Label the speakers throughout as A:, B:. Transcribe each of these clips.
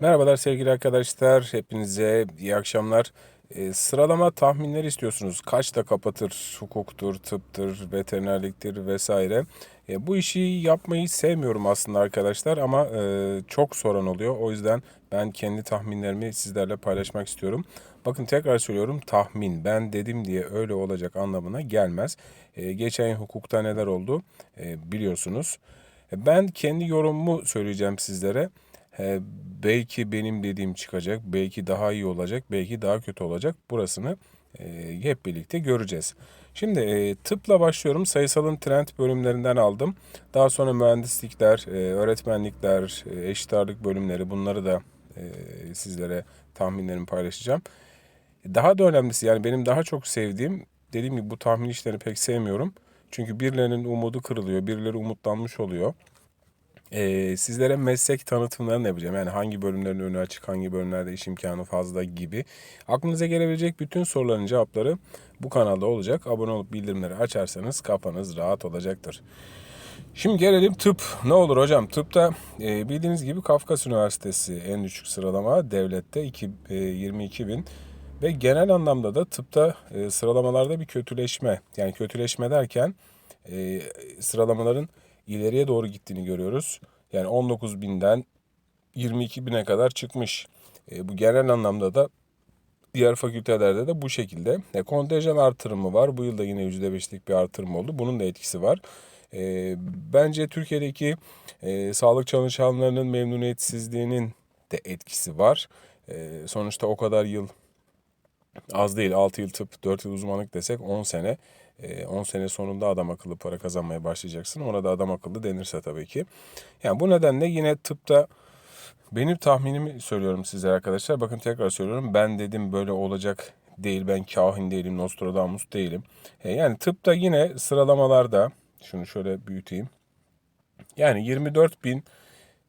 A: Merhabalar sevgili arkadaşlar. Hepinize iyi akşamlar. Ee, sıralama tahminleri istiyorsunuz. Kaçta kapatır, hukuktur, tıptır, veterinerliktir vesaire. E, bu işi yapmayı sevmiyorum aslında arkadaşlar ama e, çok soran oluyor. O yüzden ben kendi tahminlerimi sizlerle paylaşmak istiyorum. Bakın tekrar söylüyorum tahmin. Ben dedim diye öyle olacak anlamına gelmez. E, geçen yıl hukukta neler oldu e, biliyorsunuz. E, Ben kendi yorumumu söyleyeceğim sizlere. He, belki benim dediğim çıkacak, belki daha iyi olacak, belki daha kötü olacak. Burasını e, hep birlikte göreceğiz. Şimdi e, tıpla başlıyorum. Sayısalın trend bölümlerinden aldım. Daha sonra mühendislikler, e, öğretmenlikler, e, eşit ağırlık bölümleri bunları da e, sizlere tahminlerimi paylaşacağım. Daha da önemlisi yani benim daha çok sevdiğim dediğim gibi bu tahmin işlerini pek sevmiyorum. Çünkü birilerinin umudu kırılıyor, birileri umutlanmış oluyor. Ee, sizlere meslek tanıtımlarını yapacağım. Yani hangi bölümlerin önü açık, hangi bölümlerde iş imkanı fazla gibi. Aklınıza gelebilecek bütün soruların cevapları bu kanalda olacak. Abone olup bildirimleri açarsanız kafanız rahat olacaktır. Şimdi gelelim tıp. Ne olur hocam? Tıpta e, bildiğiniz gibi Kafkas Üniversitesi en düşük sıralama devlette iki, e, 22 bin. Ve genel anlamda da tıpta e, sıralamalarda bir kötüleşme. Yani kötüleşme derken e, sıralamaların ileriye doğru gittiğini görüyoruz. Yani 19 binden 22 bine kadar çıkmış. E, bu genel anlamda da diğer fakültelerde de bu şekilde. E, kontenjan artırımı var. Bu yılda yine %5'lik bir artırım oldu. Bunun da etkisi var. E, bence Türkiye'deki e, sağlık çalışanlarının memnuniyetsizliğinin de etkisi var. E, sonuçta o kadar yıl az değil 6 yıl tıp 4 yıl uzmanlık desek 10 sene. E, 10 sene sonunda adam akıllı para kazanmaya başlayacaksın. Ona da adam akıllı denirse tabii ki. Yani bu nedenle yine tıpta benim tahminimi söylüyorum size arkadaşlar. Bakın tekrar söylüyorum. Ben dedim böyle olacak değil. Ben kahin değilim, Nostradamus değilim. E, yani tıpta yine sıralamalarda şunu şöyle büyüteyim. Yani 24 bin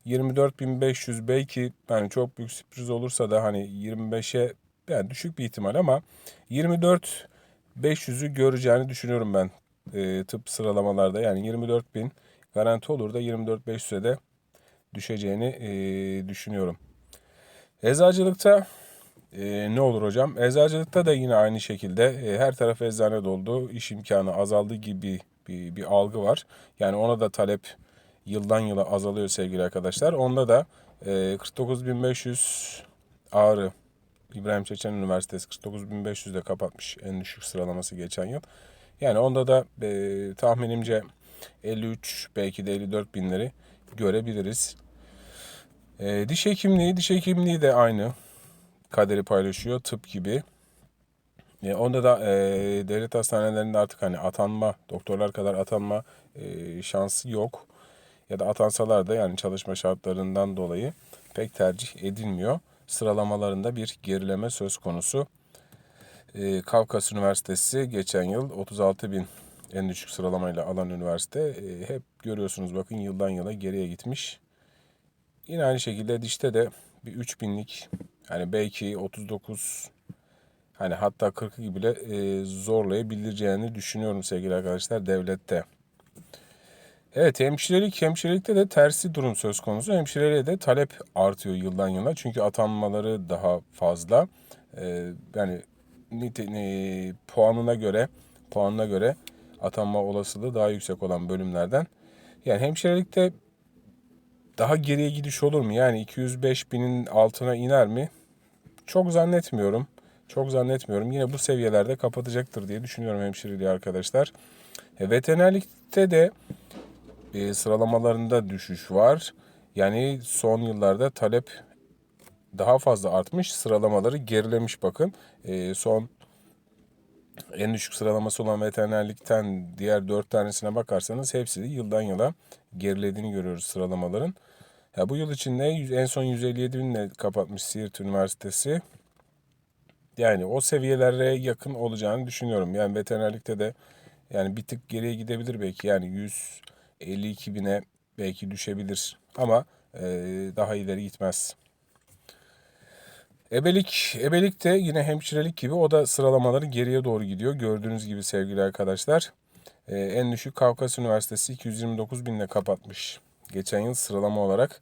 A: 24.500 belki yani çok büyük sürpriz olursa da hani 25'e yani düşük bir ihtimal ama 24 500'ü göreceğini düşünüyorum ben e, tıp sıralamalarda. Yani 24.000 garanti olur da 24.500'e de düşeceğini e, düşünüyorum. Eczacılıkta e, ne olur hocam? Eczacılıkta da yine aynı şekilde e, her taraf eczane doldu, iş imkanı azaldı gibi bir, bir algı var. Yani ona da talep yıldan yıla azalıyor sevgili arkadaşlar. Onda da e, 49.500 ağrı İbrahim Çeçen Üniversitesi 49.500'de kapatmış en düşük sıralaması geçen yıl. Yani onda da e, tahminimce 53 belki de 54 binleri görebiliriz. E, diş hekimliği, diş hekimliği de aynı kaderi paylaşıyor tıp gibi. E, onda da e, devlet hastanelerinde artık hani atanma, doktorlar kadar atanma e, şansı yok. Ya da atansalar da yani çalışma şartlarından dolayı pek tercih edilmiyor. Sıralamalarında bir gerileme söz konusu. E, Kafkas Üniversitesi geçen yıl 36 bin en düşük sıralamayla alan üniversite. E, hep görüyorsunuz bakın yıldan yıla geriye gitmiş. Yine aynı şekilde dişte de bir 3 binlik yani belki 39 hani hatta 40'ı gibi bile e, zorlayabileceğini düşünüyorum sevgili arkadaşlar devlette. Evet hemşirelik, hemşirelikte de tersi durum söz konusu. Hemşireliğe de talep artıyor yıldan yıla. Çünkü atanmaları daha fazla. Ee, yani nite, e, puanına göre puanına göre atanma olasılığı daha yüksek olan bölümlerden. Yani hemşirelikte daha geriye gidiş olur mu? Yani 205 binin altına iner mi? Çok zannetmiyorum. Çok zannetmiyorum. Yine bu seviyelerde kapatacaktır diye düşünüyorum hemşireliği arkadaşlar. E, veterinerlikte de e, sıralamalarında düşüş var. Yani son yıllarda talep daha fazla artmış. Sıralamaları gerilemiş bakın. E, son en düşük sıralaması olan veterinerlikten diğer dört tanesine bakarsanız hepsi yıldan yıla gerilediğini görüyoruz sıralamaların. Ya bu yıl içinde en son 157 binle kapatmış Siirt Üniversitesi. Yani o seviyelere yakın olacağını düşünüyorum. Yani veterinerlikte de yani bir tık geriye gidebilir belki. Yani 152 bine belki düşebilir. Ama e, daha ileri gitmez. Ebelik, ebelik de yine hemşirelik gibi o da sıralamaları geriye doğru gidiyor. Gördüğünüz gibi sevgili arkadaşlar. Ee, en düşük Kafkas Üniversitesi 229 binle kapatmış. Geçen yıl sıralama olarak.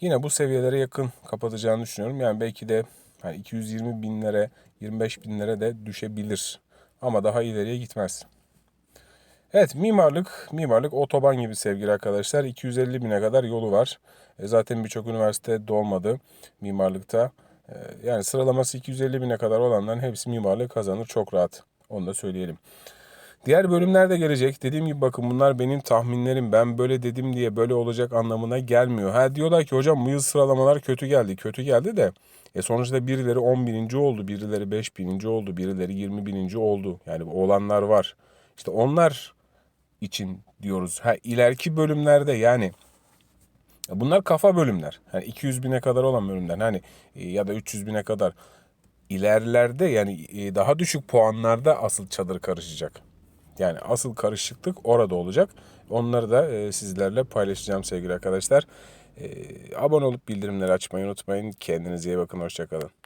A: yine bu seviyelere yakın kapatacağını düşünüyorum. Yani belki de hani 220 binlere 25 binlere de düşebilir. Ama daha ileriye gitmez. Evet mimarlık, mimarlık otoban gibi sevgili arkadaşlar. 250 bine kadar yolu var. E, zaten birçok üniversite dolmadı mimarlıkta. E, yani sıralaması 250 bine kadar olanların hepsi mimarlık kazanır çok rahat. Onu da söyleyelim. Diğer bölümler de gelecek. Dediğim gibi bakın bunlar benim tahminlerim. Ben böyle dedim diye böyle olacak anlamına gelmiyor. Ha diyorlar ki hocam bu yıl sıralamalar kötü geldi. Kötü geldi de e sonuçta birileri 10 bininci oldu, birileri 5 bininci oldu, birileri 20 bininci oldu. Yani olanlar var. İşte onlar için diyoruz. Ha ileriki bölümlerde yani bunlar kafa bölümler. Hani 200 bine kadar olan bölümler. Hani e, ya da 300 bine kadar ilerlerde yani e, daha düşük puanlarda asıl çadır karışacak. Yani asıl karışıklık orada olacak. Onları da e, sizlerle paylaşacağım sevgili arkadaşlar. Abone olup bildirimleri açmayı unutmayın. Kendinize iyi bakın. Hoşçakalın.